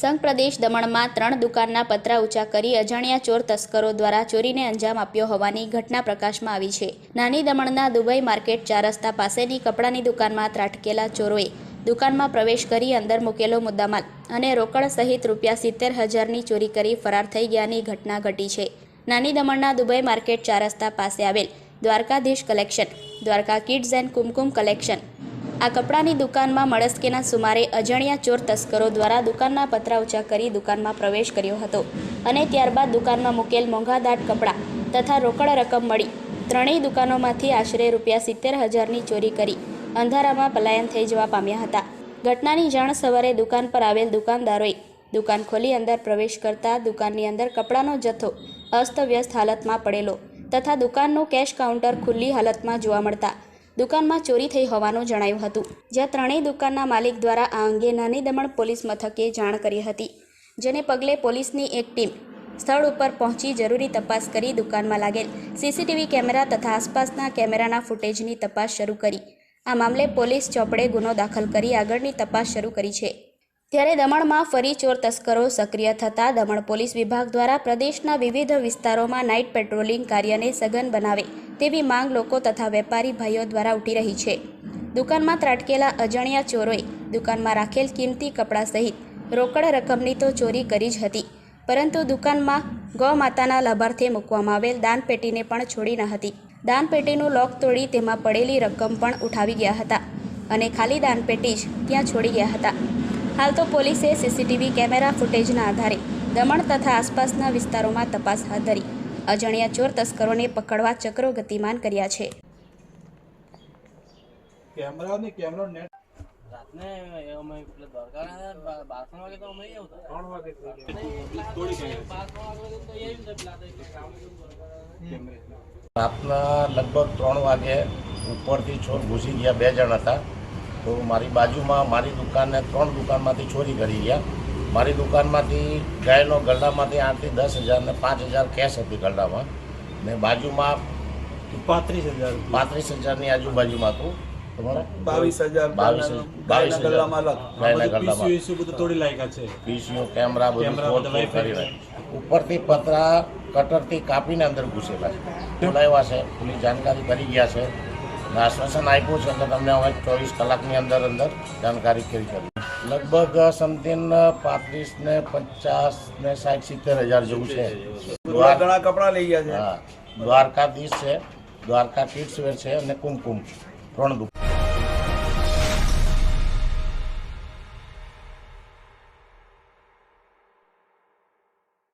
સંઘ પ્રદેશ દમણમાં ત્રણ દુકાનના પતરા ઊંચા કરી અજાણ્યા ચોર તસ્કરો દ્વારા ચોરીને અંજામ આપ્યો હોવાની ઘટના પ્રકાશમાં આવી છે. નાની દમણના દુબઈ માર્કેટ ચાર રસ્તા પાસેની કપડાની દુકાનમાં ત્રાટકેલા ચોરોએ દુકાનમાં પ્રવેશ કરી અંદર મૂકેલો મુદ્દામાલ અને રોકડ સહિત રૂપિયા સિત્તેર હજારની ચોરી કરી ફરાર થઈ ગયાની ઘટના ઘટી છે. નાની દમણના દુબઈ માર્કેટ ચાર રસ્તા પાસે આવેલ Dwarkadhish collection, Dwarka kids and Kumkum collection આ કપડાની દુકાનમાં મળસ્કેના સુમારે અજાણ્યા ચોર તસ્કરો દ્વારા દુકાનના પતરા ઊંચા કરી દુકાનમાં પ્રવેશ કર્યો હતો અને ત્યારબાદ દુકાનમાં મૂકેલ મોંઘાદાટ કપડાં તથા રોકડ રકમ મળી. ત્રણેય દુકાનોમાંથી આશરે રૂપિયા સિત્તેર હજારની ચોરી કરી અંધારામાં પલાયન થઈ જવા પામ્યા હતા. ઘટનાની જાણ સવારે દુકાન પર આવેલ દુકાનદારોએ દુકાન ખોલી અંદર પ્રવેશ કરતા દુકાનની અંદર કપડાનો જથ્થો અસ્તવ્યસ્ત હાલતમાં પડેલો તથા દુકાનનું કેશ કાઉન્ટર ખુલ્લી હાલતમાં જોવા મળતા દુકાનમાં ચોરી થઈ હોવાનું જણાયું હતું. જ્યાં ત્રણેય દુકાનના માલિક દ્વારા આ અંગે નાની દમણ પોલીસ મથકે જાણ કરી હતી, જેને પગલે પોલીસની એક ટીમ સ્થળ ઉપર પહોંચી જરૂરી તપાસ કરી દુકાનમાં લાગેલ સીસીટીવી કેમેરા તથા આસપાસના કેમેરાના ફૂટેજની તપાસ શરૂ કરી. આ મામલે પોલીસ ચોપડે ગુનો દાખલ કરી આગળની તપાસ શરૂ કરી છે. ત્યારે દમણમાં ફરી ચોર તસ્કરો સક્રિય થતાં દમણ પોલીસ વિભાગ દ્વારા પ્રદેશના વિવિધ વિસ્તારોમાં નાઇટ પેટ્રોલિંગ કાર્યને સઘન બનાવે તેવી માંગ લોકો તથા વેપારી ભાઈઓ દ્વારા ઉઠી રહી છે. દુકાનમાં ત્રાટકેલા અજાણ્યા ચોરોએ દુકાનમાં રાખેલ કિંમતી કપડાં સહિત રોકડ રકમની તો ચોરી કરી જ હતી, પરંતુ દુકાનમાં ગૌ માતાના લાભાર્થે મૂકવામાં આવેલ દાનપેટીને પણ છોડી ન હતી. દાનપેટીનું લોક તોડી તેમાં પડેલી રકમ પણ ઉઠાવી ગયા હતા અને ખાલી દાનપેટી જ ત્યાં છોડી ગયા હતા. હાલ તો પોલીસે સીસીટીવી કેમેરા ફૂટેજના આધારે દમણ તથા આસપાસના વિસ્તારોમાં તપાસ હાથ ધરી. અજાણ્યા ચોર તસ્કરોને પકડવા ચક્રો ગતિમાન કર્યા છે. કેમેરા કેમેરો નેટ રાતને અમે વાગે તો અમે ત્રણ વાગે લગભગ ત્રણ વાગે ઉપરથી ચોર ઘૂસી ગયા બે જણ હતા. તો મારી બાજુમાં મારી દુકાનને ત્રણ દુકાનમાંથી ચોરી કરી ગયા. મારી દુકાનમાંથી ગાયનો ગરડામાંથી આઠથી દસ હજાર ને પાંચ હજાર કેશ હતી ગરડામાં ને બાજુમાં પાંત્રીસ હજાર પાંત્રીસ હજારની આજુબાજુમાં હતું. તમારે? બાવીસ હજાર બાવીસ બાવીસ ગલ્લામાં તોડી છે. પીસીઓ કેમેરા બધું ઉપરથી પતરા કટરથી કાપીને અંદર ઘૂસેલા છે. બોલાવ્યા છે. પોલીસ જાણકારી કરી ગયા છે. આશ્વાસન આપ્યું છે કે તમને હવે ચોવીસ કલાકની અંદર અંદર જાણકારી કરી કરી. લગભગ સમથિંગ પાંત્રીસ ને પચાસ ને સાઠ સિત્તેર હજાર જેવું છે. ઘણા કપડાં લઈ ગયા છે. દ્વારકાધીશ છે. દ્વારકા કિડ્સ વેર છે અને કુમકુમ. ત્રણ દુકાન.